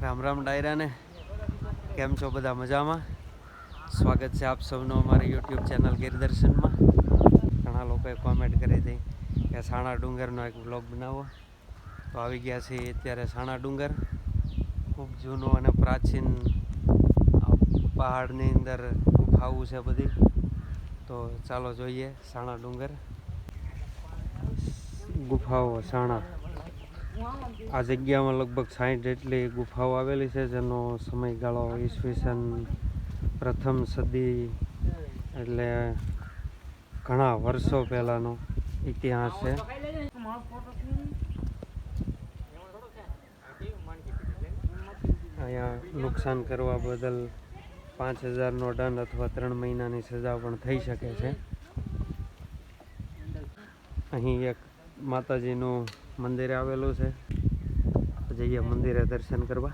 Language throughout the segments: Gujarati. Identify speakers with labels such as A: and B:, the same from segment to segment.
A: રામ રામ ડાયરાને. કેમ છો બધા મજામાં? સ્વાગત છે આપ સૌનું અમારી યુટ્યુબ ચેનલ ગિરદર્શનમાં. ઘણા લોકોએ કોમેન્ટ કરી હતી કે સાણા ડુંગરનો એક બ્લોગ બનાવો. તો આવી ગયા છે અત્યારે સાણા ડુંગર. ખૂબ જૂનું અને પ્રાચીન પહાડની અંદર ગુફાઓ છે બધી. તો ચાલો જોઈએ સાણા ડુંગર. ગુફાઓ, સાણા. આ જગ્યામાં લગભગ સાઠ જેટલી ગુફાઓ આવેલી છે, જેનો સમયગાળો ઈસવીસન પ્રથમ સદી એટલે ઘણા વર્ષો પહેલાંનો ઇતિહાસ છે. અહીંયા નુકસાન કરવા બદલ પાંચ હજારનો દંડ અથવા ત્રણ મહિનાની સજા પણ થઈ શકે છે. અહીં એક માતાજીનું મંદિર આવેલું છે. જઈએ મંદિરે દર્શન કરવા.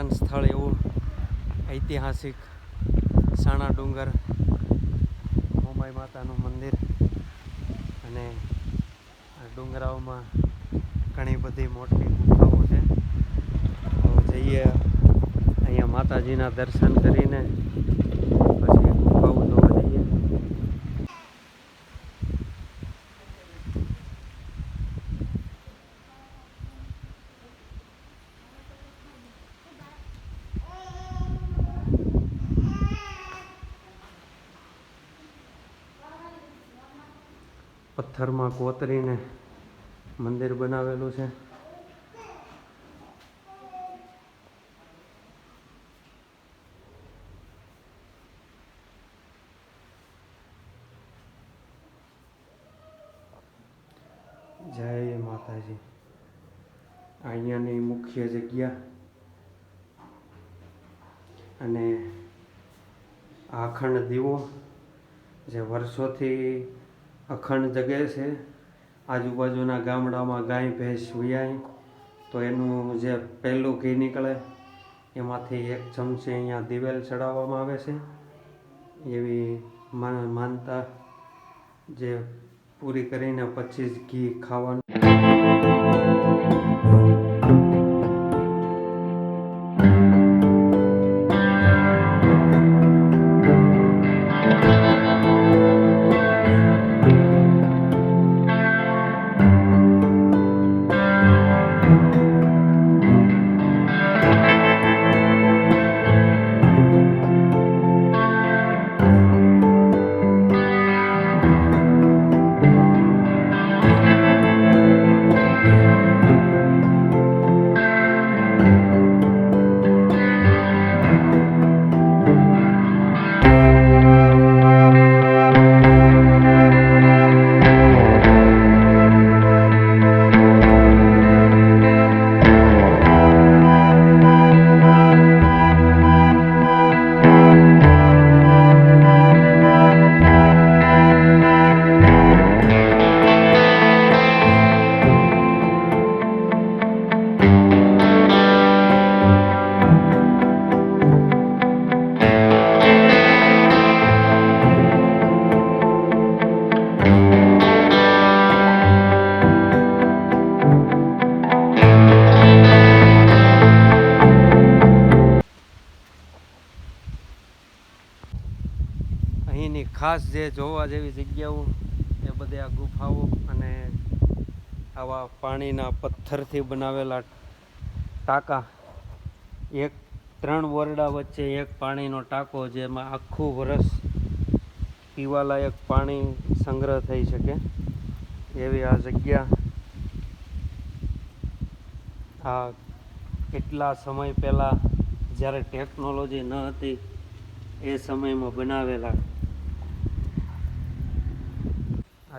A: પર્યટન સ્થળ એવું ઐતિહાસિક સાણા ડુંગર મોમાઈ માતાનું મંદિર અને ડુંગરાઓમાં ઘણી બધી મોટી ગુફાઓ છે. તો જઈએ અહીંયા માતાજીના દર્શન કરીને પછી ગુફાઓ જોવા જઈએ પથ્થરમાં કોતરીને મંદિર બનાવેલું છે. જય માતાજી. અહીંયાની મુખ્ય જગ્યા અને આખંડ દીવો જે વર્ષોથી અખંડ જગે છે. આજુબાજુના ગામડામાં ગાય, ભેંસ વિયાય. તો એનું જે પહેલું ઘી નીકળે, એમાંથી એક ચમચી અહીંયા દિવેલ ચડાવવામાં આવે છે. એવી માન- માનતા જે પૂરી કરીને પછી જ ઘી ખાવાનું જોવા જેવી જગ્યાઓ, એ બધી આ ગુફાઓ અને આવા પાણીના પથ્થરથી બનાવેલા ટાંકા. એક ત્રણ વરડા વચ્ચે એક પાણીનો ટાંકો જેમાં આખું વરસ પીવાલાયક પાણી સંગ્રહ થઈ શકે. એવી આ જગ્યા આ કેટલા સમય પહેલાં જ્યારે ટેકનોલોજી ન હતી, એ સમયમાં બનાવેલા.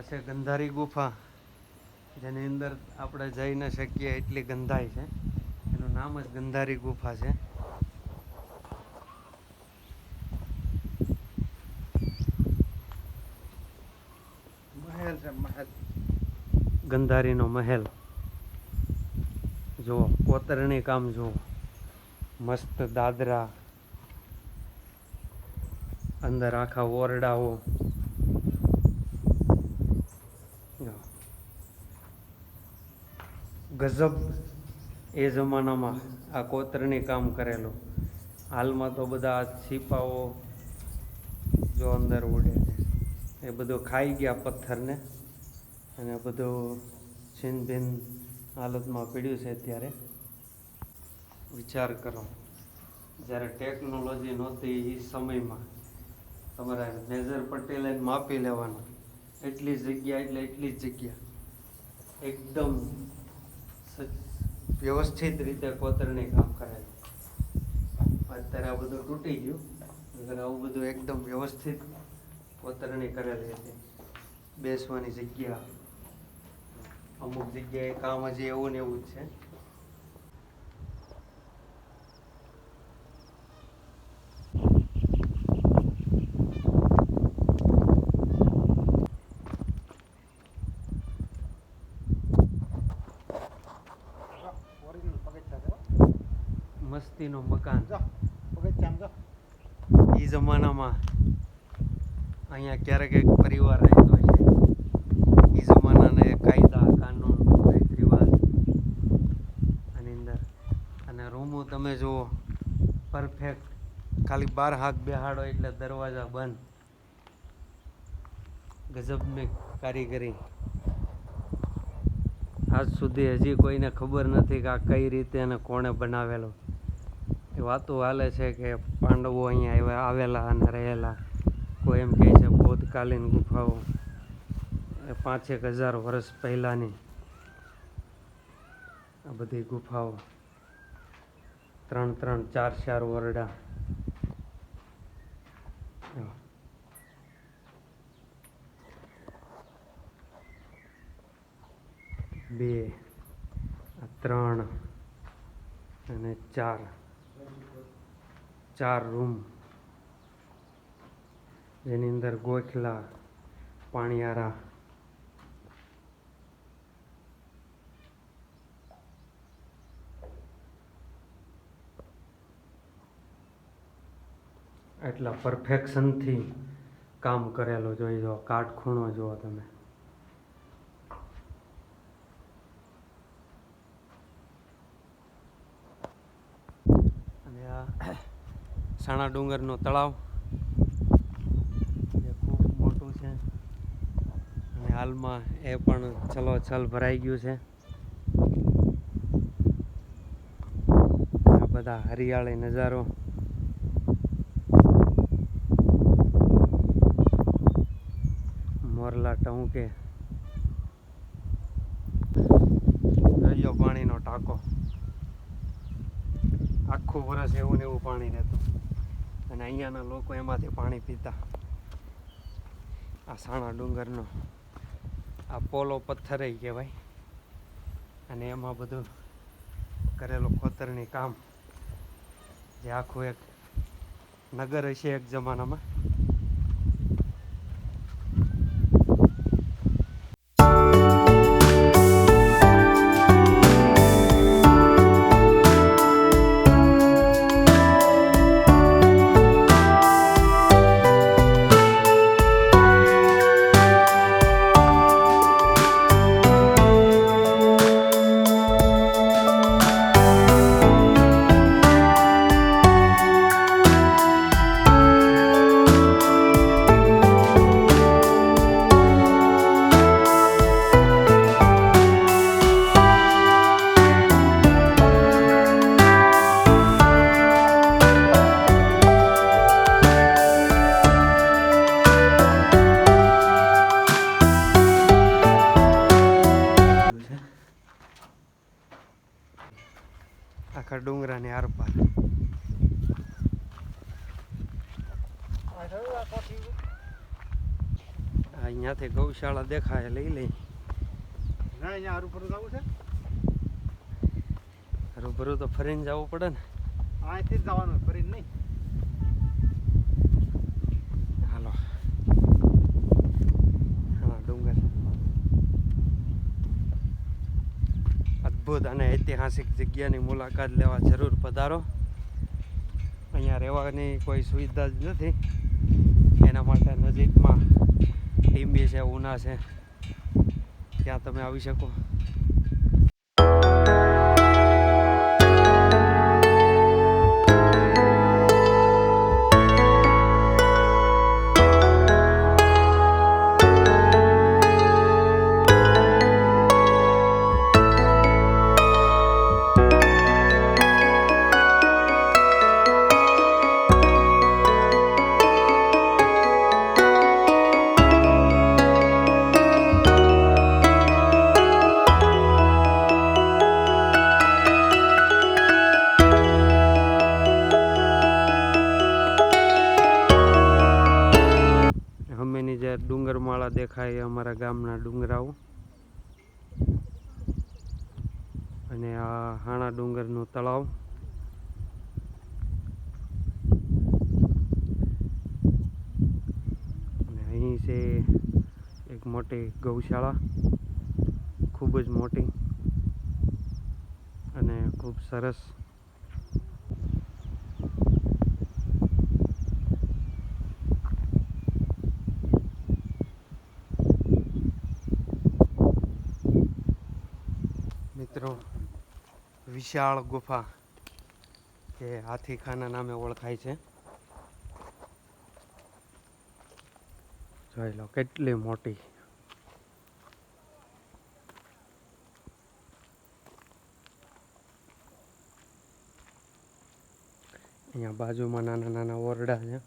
A: આ છે ગંધારી ગુફા જેની અંદર આપણે જઈ ન શકીએ એટલી ગંધાઈ છે. એનું નામ જ ગંધારી ગુફા છે.
B: મહેલ છે મહેલ.
A: ગંધારીનો મહેલ. જુઓ કોતરણી કામ જુઓ. મસ્ત દાદરા. અંદર આખા ઓરડાઓ જો. ગજબ એ જમાનામાં આ કોતરણી કામ કરેલું. હાલમાં તો બધા છીપાઓ જો અંદર ઉડે એ બધું ખાઈ ગયા પથ્થરને અને બધું છીનભીન હાલતમાં પીડ્યું છે અત્યારે. વિચાર કરો, જ્યારે ટેકનોલોજી નહોતી એ સમયમાં તમારે મેજર પટેલે માપી લેવાનું. એટલી જગ્યા એટલે એટલી જગ્યા. એકદમ વ્યવસ્થિત રીતે કોતરણી કામ કરે. અત્યારે આ બધું તૂટી ગયું. આવું બધું એકદમ વ્યવસ્થિત કોતરણી કરેલી હતી. બેસવાની જગ્યા. અમુક જગ્યાએ કામ હજી એવું ને એવું જ છે.
B: છે
A: મકાન. એ જમાનામાં અહીંયા ક્યારેક એક પરિવાર રહેતો છે. એ જમાનાના એક કાયદા કાનૂન રીત રિવાજ આની અંદર. અને રૂમો તમે જુઓ પરફેક્ટ ખાલી બાર હાથ બેહાડો એટલે દરવાજા બંધ. ગજબની કારીગરી. આજ સુધી હજી કોઈને ખબર નથી કે આ કઈ રીતે અને કોણે બનાવેલો. વાતો હાલે છે કે પાંડવો અહીંયા આવ્યા, આવેલા અને રહેલા. કોઈ એમ કહે છે, ભૂતકાલીન ગુફાઓ. પાંચેક હજાર વર્ષ પહેલાંની આ બધી ગુફાઓ. ત્રણ ત્રણ, ચાર ચાર વરડા. બે ત્રણ અને ચાર. ચાર રૂમ. જેની અંદર ગોખલા, પાણીયારા. એટલા પરફેક્શનથી કામ કરેલું જોઈ જો કાટખૂણો જુઓ તમે. અને આ સાણા ડુંગરનો તળાવ. જે ખૂબ મોટું છે. અને હાલમાં એ પણ છલોછલ ભરાઈ ગયું છે. આ બધા હરિયાળી નજારો. મોરલા ટહુકે. પાણીનો ટાંકો. આખું વરસ એવું ને એવું પાણી રહેતું. અને અહીંયાના લોકો એમાંથી પાણી પીતા. આ સાણા ડુંગરનો આ પોલો પથ્થર કહેવાય. અને એમાં બધું કરેલું ખોતરની કામ. જે આખું એક નગર હશે એક જમાનામાં. ગૌશાળા દેખાય લઈ લઈ.
B: ના અહીંયા હારું પર જવું છે?
A: રૂબરૂ તો ફરીને જવું પડે ને.
B: અહીંથી જ જવાનું ફરીને નહીં.
A: હાલો. હા ડુંગર. અદ્ભુત અને ઐતિહાસિક જગ્યાની મુલાકાત લેવા જરૂર પધારો. અહીંયા રહેવાની કોઈ સુવિધા જ નથી. એના માટે નજીકમાં ટીમ્બી છે ઉના છે. ત્યાં તમે આવી શકો. ડુંગરાઓ. અને આ હાણા ડુંગરનું તળાવ. અને અહીં છે એક મોટી ગૌશાળા. ખૂબ જ મોટી. અને ખૂબ સરસ મિત્રો વિશાળ ગુફા જે હાથીખાના નામે ઓળખાય છે. જોઈ લો કેટલી મોટી. અહીંયા બાજુમાં નાના નાના ઓરડા છે.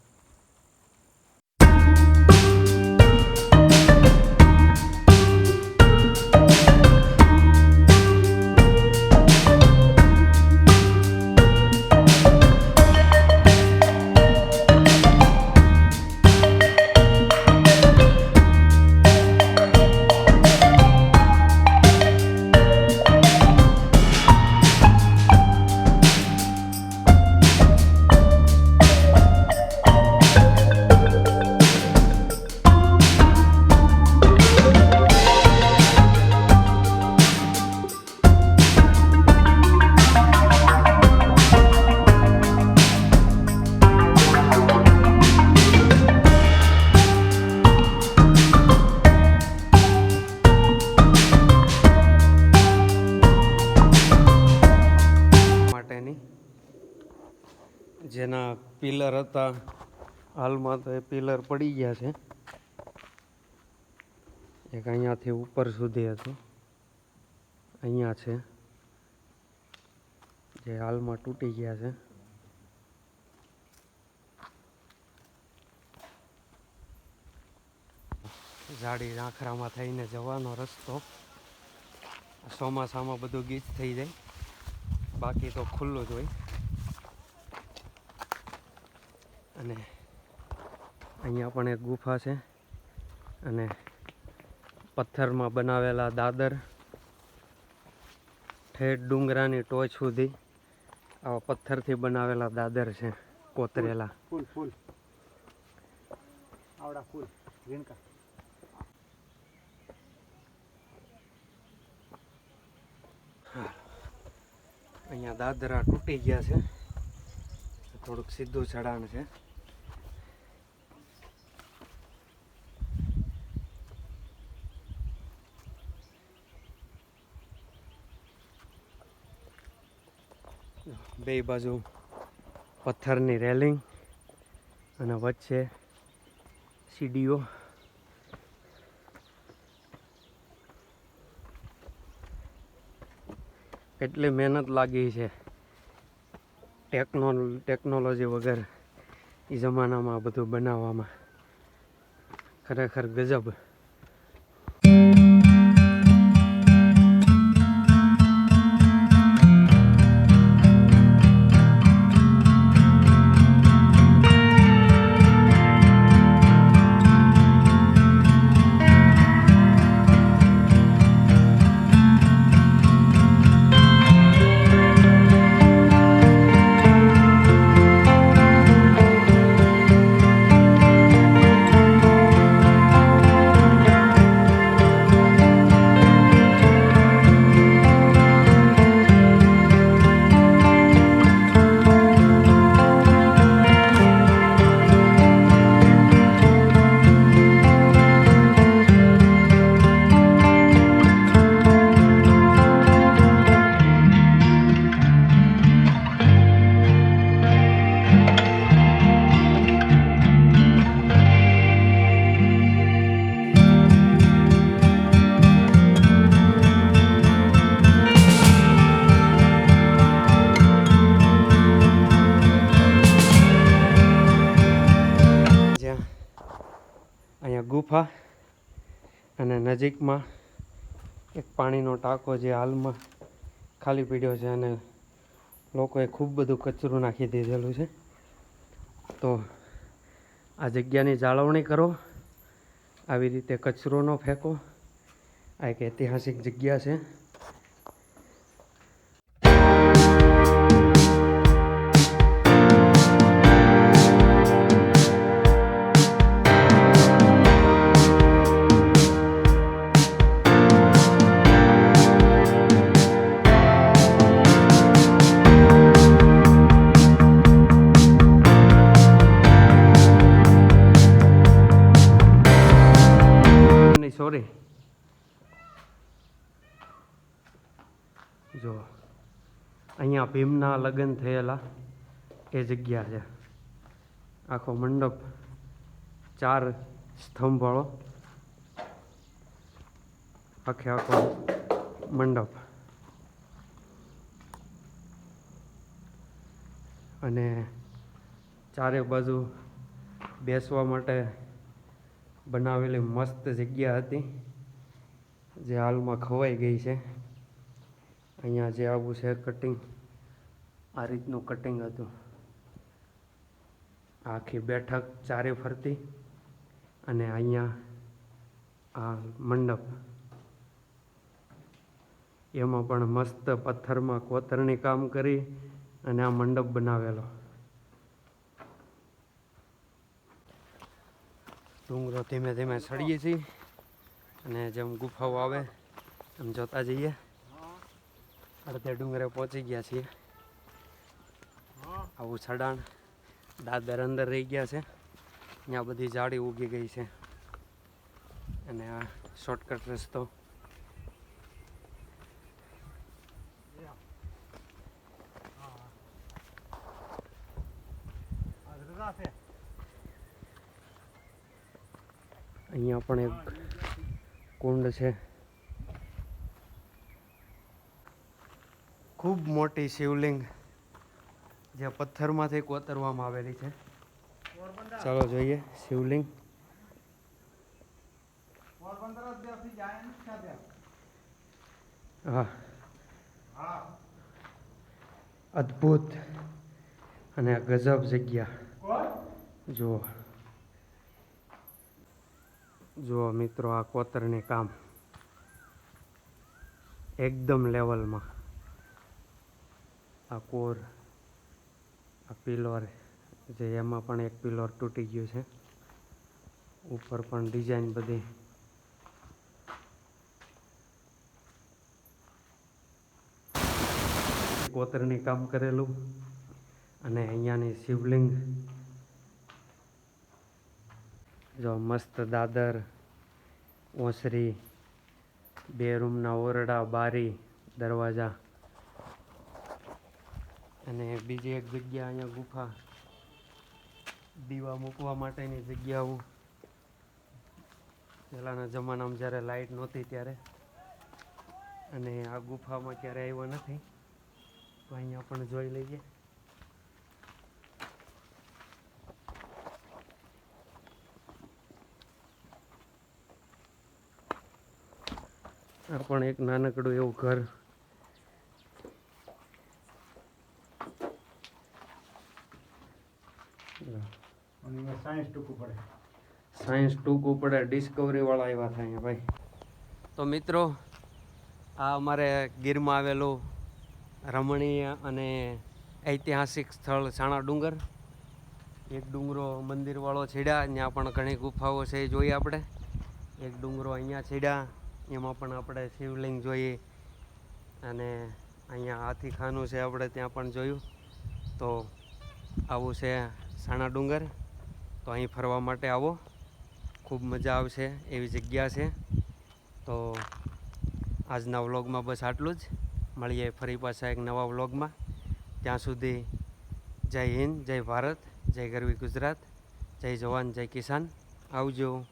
A: પિલર હતા. હાલમાં તો એ પિલર પડી ગયા છે. એક અહીંયાથી ઉપર સુધી હતું. અહીંયા છે. જે હાલમાં તૂટી ગયા છે. ઝાડી આખરામાં થઈને જવાનો રસ્તો. ચોમાસામાં બધું ગીચ થઈ જાય. બાકી તો ખુલ્લું જ હોય. અને અહીંયા પણ એક ગુફા છે. અને પથ્થરમાં બનાવેલા દાદર ઠેઠ ડુંગરાની ટોચ સુધી આવા પથ્થરથી બનાવેલા દાદર છે કોતરેલા.
B: ફૂલ ફૂલ આવડા ફૂલ ઝીણકા.
A: અહીંયા દાદરા તૂટી ગયા છે. થોડુંક સીધું ચઢાણ છે. બે બાજુ પથ્થરની રેલિંગ અને વચ્ચે સીડીઓ. કેટલી મહેનત લાગી છે ટેકનો, ટેકનોલોજી વગર એ જમાનામાં બધું બનાવવામાં. ખરેખર ગજબ. નજીકમાં એક પાણીનો ટાંકો જે હાલમાં ખાલી પીડ્યો છે અને લોકોએ ખૂબ બધું કચરું નાખી દીધેલું છે. તો આ જગ્યાની જાળવણી કરો. આવી રીતે કચરો ન ફેંકો. આ એક ઐતિહાસિક જગ્યા છે. સોરી જો, અહીંયા ભીમના લગ્ન થયેલા એ જગ્યા છે. આખો મંડપ, ચાર સ્તંભવાળો આખે આખો મંડપ. અને ચારે બાજુ બેસવા માટે બનાવેલી મસ્ત જગ્યા હતી, જે હાલમાં ખવાઈ ગઈ છે. અહીંયા જે આવું છે કટિંગ આ રીતનું કટિંગ હતું. આખી બેઠક ચારે ફરતી અને અહીંયા આ મંડપ. એમાં પણ મસ્ત પથ્થરમાં કોતરણી કામ કરી અને આ મંડપ બનાવેલો. ડુંગરો ધીમે ધીમે ચડીએ છીએ અને જેમ ગુફાઓ આવે એમ જોતા જઈએ. અડધે ડુંગરે પહોંચી ગયા છીએ. આવું ચડાણ દાદર અંદર રહી ગયા છે. ત્યાં બધી જાળી ઉગી ગઈ છે. અને આ શોર્ટકટ રસ્તો.
B: આ રજા છે
A: અહીંયા પણ એક કુંડ છે. ખૂબ મોટી શિવલિંગ જે પથ્થરમાંથી કોતરવામાં આવેલી છે. ચાલો જોઈએ શિવલિંગ. હા. અદ્ભુત અને ગજબ જગ્યા. જુઓ. જુઓ મિત્રો, આ કોતરણી કામ એકદમ લેવલમાં. આ કોર, આ પિલોર, જે એમાં પણ એક પિલોર તૂટી ગયું છે. ઉપર પણ ડિઝાઇન બધી. કોતરણી કામ કરેલું. અને અહીંયાની શિવલિંગ જો મસ્ત દાદર, ઓસરી, બે રૂમના ઓરડા, બારી, દરવાજા અને બીજી એક જગ્યા અહીંયા ગુફા. દીવા મૂકવા માટેની જગ્યાઓ. પહેલાંના જમાનામાં જ્યારે લાઇટ નહોતી ત્યારે. અને આ ગુફામાં ક્યારે આવ્યો નથી. તો અહીંયા પણ જોઈ લઈએ. આ પણ એક નાનકડું એવું ઘર.
B: સાયન્સ ટૂંકું પડે.
A: સાયન્સ ટૂંકું પડે ડિસ્કવરી વાળા આવ્યા થાય ભાઈ. તો મિત્રો આ અમારે ગીરમાં આવેલું રમણીય અને ઐતિહાસિક સ્થળ સાણા ડુંગર. એક ડુંગરો મંદિરવાળો છેડ્યા ત્યાં પણ ઘણી ગુફાઓ છે એ જોઈએ આપણે. એક ડુંગરો અહીંયા છેડ્યા. એમાં પણ આપણે શિવલિંગ જોઈએ. અને અહીંયા હાથીખાનું છે આપણે ત્યાં પણ જોયું. તો આવું છે સાણા ડુંગર. તો અહીં ફરવા માટે આવો. ખૂબ મજા આવશે એવી જગ્યા છે. તો આજના વ્લોગમાં બસ આટલું જ. મળીએ ફરી પાછા એક નવા વ્લોગમાં. ત્યાં સુધી જય હિન્દ, જય ભારત, જય ગરવી ગુજરાત, જય જવાન, જય કિસાન. આવજો.